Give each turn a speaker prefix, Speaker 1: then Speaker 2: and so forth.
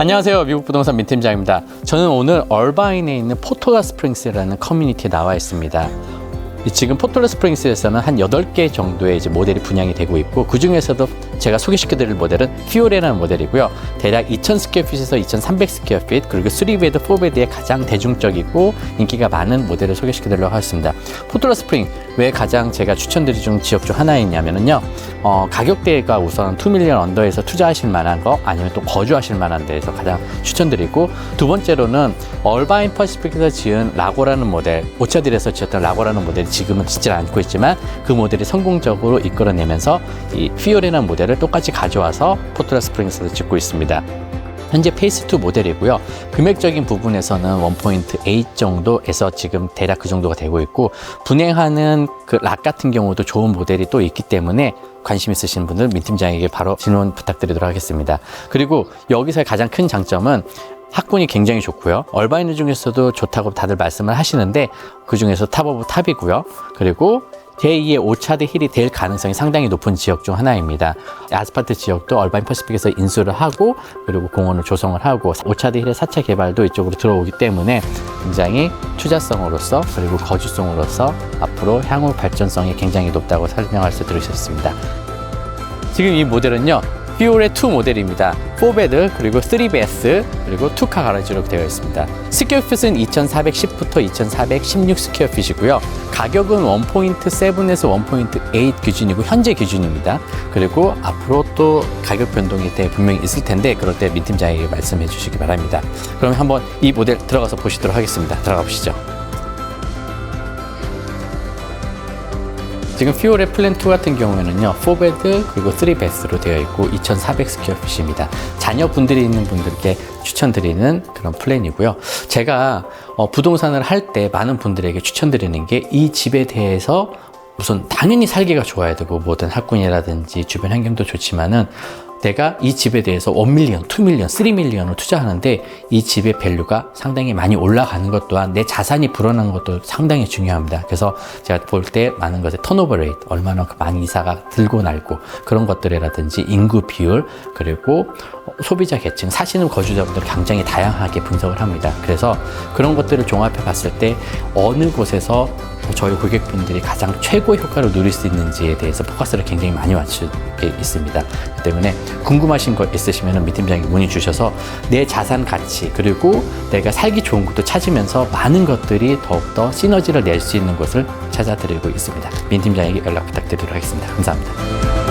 Speaker 1: 안녕하세요. 미국 부동산 민 팀장입니다. 저는 오늘 얼바인에 있는 포토라 스프링스라는 커뮤니티에 나와 있습니다. 이 지금 포토라 스프링스에서는 한 8개 정도의 이제 모델이 분양이 되고 있고 그 중에서도 제가 소개시켜 드릴 모델은 피오레라는 모델이고요. 대략 2000 스퀘어핏에서 2300 스퀘어핏 그리고 3베드, 4베드의 가장 대중적이고 인기가 많은 모델을 소개시켜 드리려고 하겠습니다. 포토라 스프링 왜 가장 제가 추천드릴 중 지역 중 하나이냐면은요. 어, 가격대가 우선 2밀리언 언더에서 투자하실 만한 거 아니면 또 거주하실 만한 데에서 가장 추천드리고 두 번째로는 얼바인 퍼시픽에서 지은 라고라는 모델 오차딜에서 지었던 라고라는 모델이 지금은 짓질 않고 있지만 그 모델이 성공적으로 이끌어내면서 이 피오레라는 모델을 똑같이 가져와서 포트라 스프링스에서 짓고 있습니다. 현재 페이스 2 모델이고요. 금액적인 부분에서는 1.8 정도에서 지금 대략 그 정도가 되고 있고 분행하는 그 락 같은 경우도 좋은 모델이 또 있기 때문에 관심 있으신 분들 민 팀장에게 바로 질문 부탁드리도록 하겠습니다. 그리고 여기서의 가장 큰 장점은 학군이 굉장히 좋고요. 얼바인 중에서도 좋다고 다들 말씀을 하시는데 그 중에서 탑 오브 탑이고요. 그리고 제2의 오차드 힐이 될 가능성이 상당히 높은 지역 중 하나입니다. 아스팔트 지역도 얼바인 퍼시픽에서 인수를 하고 그리고 공원을 조성을 하고 오차드 힐의 4차 개발도 이쪽으로 들어오기 때문에 굉장히 투자성으로서 그리고 거주성으로서 앞으로 향후 발전성이 굉장히 높다고 설명할 수 들으셨습니다. 지금 이 모델은요. 피오레 2 모델입니다. 4베드 그리고 3베스 그리고 2카 가라지로 되어 있습니다. 스퀘어핏은 2410부터 2416 스퀘어핏이고요. 가격은 1.7에서 1.8 기준이고 현재 기준입니다. 그리고 앞으로 또 가격 변동이 때 분명히 있을 텐데 그럴 때 민팀장에게 말씀해 주시기 바랍니다. 그럼 한번 이 모델 들어가서 보시도록 하겠습니다. 들어가 보시죠. 지금 피오레 플랜 2 같은 경우에는요, 4베드 그리고 3베스로 되어 있고 2,400 스퀘어핏입니다. 자녀분들이 있는 분들께 추천드리는 그런 플랜이고요. 제가 어, 부동산을 할 때 많은 분들에게 추천드리는 게 이 집에 대해서 우선 당연히 살기가 좋아야 되고 모든 학군이라든지 주변 환경도 좋지만은 내가 이 집에 대해서 1밀리언, 2밀리언, 3밀리언을 투자하는데 이 집의 밸류가 상당히 많이 올라가는 것 또한 내 자산이 불어나는 것도 상당히 중요합니다. 그래서 제가 볼 때 많은 것에 턴오버 레이트, 얼마나 많은 이사가 들고 날고 그런 것들이라든지 인구 비율 그리고 소비자 계층, 사시는 거주자분들 굉장히 다양하게 분석을 합니다. 그래서 그런 것들을 종합해 봤을 때 어느 곳에서 저희 고객분들이 가장 최고 효과를 누릴 수 있는지에 대해서 포커스를 굉장히 많이 맞추게 있습니다. 그 때문에 궁금하신 거 있으시면 미팀장에게 문의 주셔서 내 자산 가치 그리고 내가 살기 좋은 곳도 찾으면서 많은 것들이 더욱더 시너지를 낼 수 있는 곳을 찾아드리고 있습니다. 민 팀장에게 연락 부탁드리도록 하겠습니다. 감사합니다.